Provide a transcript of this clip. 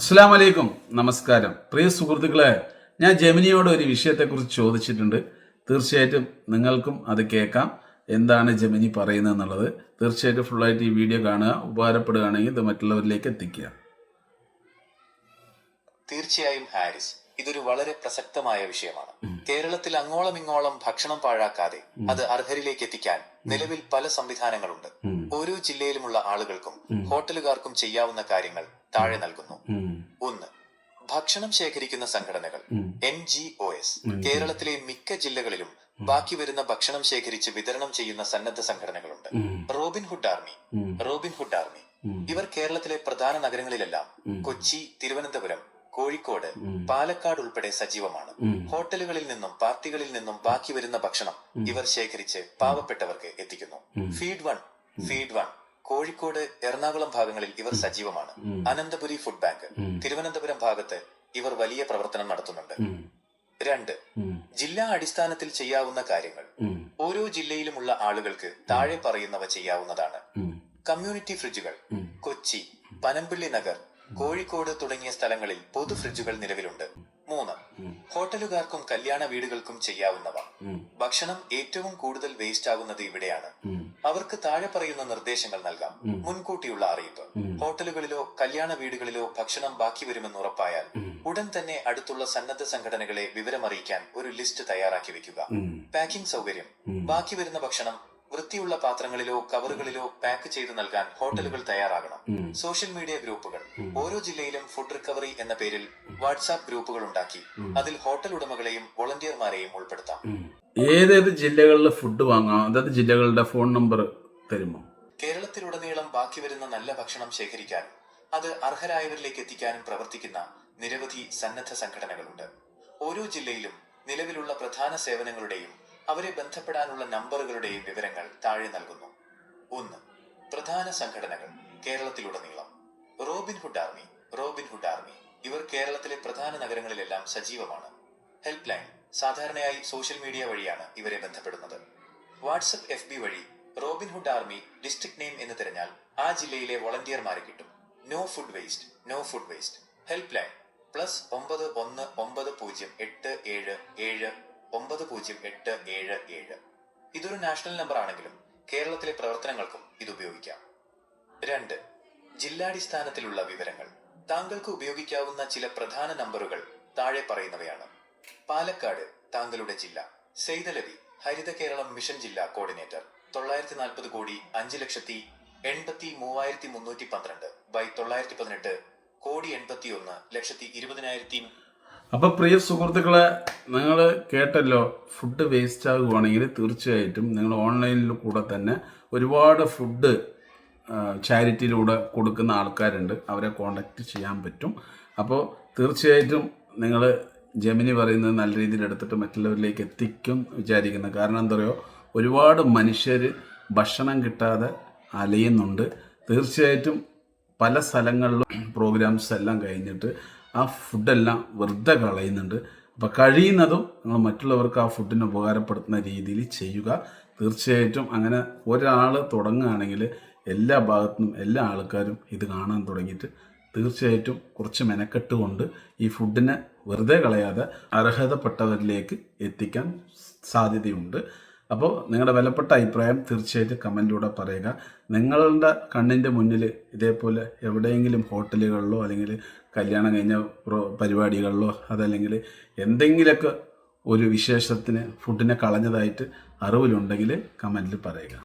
അസ്സാം വലൈക്കും നമസ്കാരം. പ്രിയ സുഹൃത്തുക്കളെ ഞാൻ ജമിനിയോട് ഒരു വിഷയത്തെക്കുറിച്ച് ചോദിച്ചിട്ടുണ്ട്. തീർച്ചയായിട്ടും നിങ്ങൾക്കും അത് കേൾക്കാം. എന്താണ് ജമിനി പറയുന്നത് എന്നുള്ളത്. തീർച്ചയായിട്ടും ഫുള്ളായിട്ട് ഈ വീഡിയോ കാണുക ഉപകാരപ്പെടുകയാണെങ്കിൽ ഇത് മറ്റുള്ളവരിലേക്ക് എത്തിക്കുക. തീർച്ചയായും ഹാരിസ് ഇതൊരു വളരെ പ്രസക്തമായ വിഷയമാണ്. കേരളത്തിൽ അങ്ങോളം ഇങ്ങോളം ഭക്ഷണം പാഴാക്കാതെ അത് അർഹരിലേക്ക് എത്തിക്കാൻ നിലവിൽ പല സംവിധാനങ്ങളുണ്ട്. ഓരോ ജില്ലയിലുമുള്ള ആളുകൾക്കും ഹോട്ടലുകാർക്കും ചെയ്യാവുന്ന കാര്യങ്ങൾ താഴെ നൽകുന്നു. ഒന്ന് ഭക്ഷണം ശേഖരിക്കുന്ന സംഘടനകൾ. എൻ ജി ഒ എസ് കേരളത്തിലെ മിക്ക ജില്ലകളിലും ബാക്കി വരുന്ന ഭക്ഷണം ശേഖരിച്ച് വിതരണം ചെയ്യുന്ന സന്നദ്ധ സംഘടനകളുണ്ട്. Robin Hood Army Robin Hood Army. ഇവർ കേരളത്തിലെ പ്രധാന നഗരങ്ങളിലെല്ലാം കൊച്ചി തിരുവനന്തപുരം കോഴിക്കോട് പാലക്കാട് ഉൾപ്പെടെ സജീവമാണ്. ഹോട്ടലുകളിൽ നിന്നും പാർട്ടികളിൽ നിന്നും ബാക്കി വരുന്ന ഭക്ഷണം ഇവർ ശേഖരിച്ച് പാവപ്പെട്ടവർക്ക് എത്തിക്കുന്നു. Feed one feed one. Kozhikode Ernakulam ഭാഗങ്ങളിൽ ഇവർ സജീവമാണ്. അനന്തപുരി ഫുഡ് ബാങ്ക് തിരുവനന്തപുരം ഭാഗത്ത് ഇവർ വലിയ പ്രവർത്തനം നടത്തുന്നുണ്ട്. രണ്ട് ജില്ലാ അടിസ്ഥാനത്തിൽ ചെയ്യാവുന്ന കാര്യങ്ങൾ. ഓരോ ജില്ലയിലുമുള്ള ആളുകൾക്ക് താഴെ പറയുന്നവ ചെയ്യാവുന്നതാണ്. കമ്മ്യൂണിറ്റി ഫ്രിഡ്ജുകൾ കൊച്ചി പനമ്പിള്ളി നഗർ കോഴിക്കോട് തുടങ്ങിയ സ്ഥലങ്ങളിൽ പൊതു ഫ്രിഡ്ജുകൾ നിലവിലുണ്ട്. മൂന്ന് ഹോട്ടലുകാർക്കും കല്യാണ വീടുകൾക്കും ചെയ്യാവുന്നവ. ഭക്ഷണം ഏറ്റവും കൂടുതൽ വേസ്റ്റ് ആകുന്നത് ഇവിടെയാണ്. അവർക്ക് താഴെ പറയുന്ന നിർദ്ദേശങ്ങൾ നൽകാം. മുൻകൂട്ടിയുള്ള അറിയിപ്പ്. ഹോട്ടലുകളിലോ കല്യാണ വീടുകളിലോ ഭക്ഷണം ബാക്കി വരുമെന്ന് ഉറപ്പായാൽ ഉടൻ തന്നെ അടുത്തുള്ള സന്നദ്ധ സംഘടനകളെ വിവരമറിയിക്കാൻ ഒരു ലിസ്റ്റ് തയ്യാറാക്കി വെക്കുക. പാക്കിംഗ് സൗകര്യം. ബാക്കി വരുന്ന ഭക്ഷണം വൃത്തിയുള്ള പാത്രങ്ങളിലോ കവറുകളിലോ പാക്ക് ചെയ്ത് നൽകാൻ ഹോട്ടലുകൾ തയ്യാറാകണം. സോഷ്യൽ മീഡിയ ഗ്രൂപ്പുകൾ. ഓരോ ജില്ലയിലും ഫുഡ് റിക്കവറി എന്ന പേരിൽ വാട്സാപ്പ് ഗ്രൂപ്പുകൾ ഉണ്ടാക്കി അതിൽ ഹോട്ടൽ ഉടമകളെയും വോളണ്ടിയർമാരെയും ഉൾപ്പെടുത്താം. ഏതേത് ജില്ലകളിലെ ഫുഡ് വാങ്ങാം? അതായത് ജില്ലകളുടെ ഫോൺ നമ്പർ തരുമോ? കേരളത്തിലുടനീളം ബാക്കി വരുന്ന നല്ല ഭക്ഷണം ശേഖരിക്കാൻ അത് അർഹരായവരിലേക്ക് എത്തിക്കാനും പ്രവർത്തിക്കുന്ന നിരവധി സന്നദ്ധ സംഘടനകളുണ്ട്. ഓരോ ജില്ലയിലും നിലവിലുള്ള പ്രധാന സേവനങ്ങളുടെയും അവരെ ബന്ധപ്പെടാനുള്ള നമ്പറുകളുടെയും വിവരങ്ങൾ താഴെ നൽകുന്നു. ഒന്ന് പ്രധാന സംഘടനകൾ കേരളത്തിലുടനീളം. Robin Hood Army Robin Hood Army. ഇവർ കേരളത്തിലെ പ്രധാന നഗരങ്ങളിലെല്ലാം സജീവമാണ്. ഹെൽപ്പ് ലൈൻ സാധാരണയായി സോഷ്യൽ മീഡിയ വഴിയാണ് ഇവരെ ബന്ധപ്പെടുന്നത്. വാട്സപ്പ് എഫ് ബി വഴി Robin Hood Army district name എന്ന് തിരഞ്ഞാൽ ആ ജില്ലയിലെ വോളണ്ടിയർമാരെ കിട്ടും. No food waste no food waste. Help line plus ഒമ്പത് ഒന്ന് ഒമ്പത് പൂജ്യം എട്ട് ഏഴ് ഏഴ് ഒമ്പത് പൂജ്യം എട്ട് ഏഴ് ഏഴ്. ഇതൊരു നാഷണൽ നമ്പർ ആണെങ്കിലും കേരളത്തിലെ പ്രവർത്തനങ്ങൾക്കും ഇത് ഉപയോഗിക്കാം. രണ്ട് ജില്ലാടിസ്ഥാനത്തിലുള്ള വിവരങ്ങൾ. താങ്കൾക്ക് ഉപയോഗിക്കാവുന്ന ചില പ്രധാന നമ്പറുകൾ താഴെ പറയുന്നവയാണ്. പാലക്കാട് താങ്കളുടെ ജില്ല. സെയ്തലവി ഹരിത കേരളം മിഷൻ ജില്ലാ കോർഡിനേറ്റർ. തൊള്ളായിരത്തി നാൽപ്പത് കോടി അഞ്ച് ലക്ഷത്തി എൺപത്തി മൂവായിരത്തി മുന്നൂറ്റി പന്ത്രണ്ട് ബൈ തൊള്ളായിരത്തി പതിനെട്ട് കോടി എൺപത്തി ഒന്ന് ലക്ഷത്തി ഇരുപതിനായിരത്തി അപ്പോൾ പ്രിയ സുഹൃത്തുക്കളെ നിങ്ങൾ കേട്ടല്ലോ ഫുഡ് വേസ്റ്റ് ആകുവാണെങ്കിൽ തീർച്ചയായിട്ടും നിങ്ങൾ ഓൺലൈനിൽ കൂടെ തന്നെ ഒരുപാട് ഫുഡ് ചാരിറ്റിയിലൂടെ കൊടുക്കുന്ന ആൾക്കാരുണ്ട്. അവരെ കോണ്ടാക്ട് ചെയ്യാൻ പറ്റും. അപ്പോൾ തീർച്ചയായിട്ടും നിങ്ങൾ ജമിനി പറയുന്നത് നല്ല രീതിയിൽ എടുത്തിട്ട് മറ്റുള്ളവരിലേക്ക് എത്തിക്കും വിചാരിക്കുന്നത് കാരണം എന്താ പറയുക ഒരുപാട് മനുഷ്യർ ഭക്ഷണം കിട്ടാതെ അലയുന്നുണ്ട്. തീർച്ചയായിട്ടും പല സ്ഥലങ്ങളിലും പ്രോഗ്രാംസ് എല്ലാം കഴിഞ്ഞിട്ട് ആ ഫുഡെല്ലാം വെറുതെ കളയുന്നുണ്ട്. അപ്പോൾ കഴിയുന്നതും നിങ്ങൾ മറ്റുള്ളവർക്ക് ആ ഫുഡിന് ഉപകാരപ്പെടുത്തുന്ന രീതിയിൽ ചെയ്യുക. തീർച്ചയായിട്ടും അങ്ങനെ ഒരാൾ തുടങ്ങുകയാണെങ്കിൽ എല്ലാ ഭാഗത്തുനിന്നും എല്ലാ ആൾക്കാരും ഇത് കാണാൻ തുടങ്ങിയിട്ട് തീർച്ചയായിട്ടും കുറച്ച് മെനക്കെട്ട് കൊണ്ട് ഈ ഫുഡിനെ വെറുതെ കളയാതെ അർഹതപ്പെട്ടവരിലേക്ക് എത്തിക്കാൻ സാധ്യതയുണ്ട്. അപ്പോൾ നിങ്ങളുടെ വിലപ്പെട്ട അഭിപ്രായം തീർച്ചയായിട്ടും കമന്റിലൂടെ പറയുക. നിങ്ങളുടെ കണ്ണിന്റെ മുന്നിൽ ഇതേപോലെ എവിടെയെങ്കിലും ഹോട്ടലുകളിലോ അല്ലെങ്കിൽ കല്യാണം കഴിഞ്ഞ പ്രോ- പരിപാടികളിലോ അതല്ലെങ്കിൽ എന്തെങ്കിലുമൊക്കെ ഒരു വിശേഷത്തിന് ഫുഡിനെ കളഞ്ഞതായിട്ട് അറിവിലുണ്ടെങ്കിൽ കമന്റിൽ പറയുക.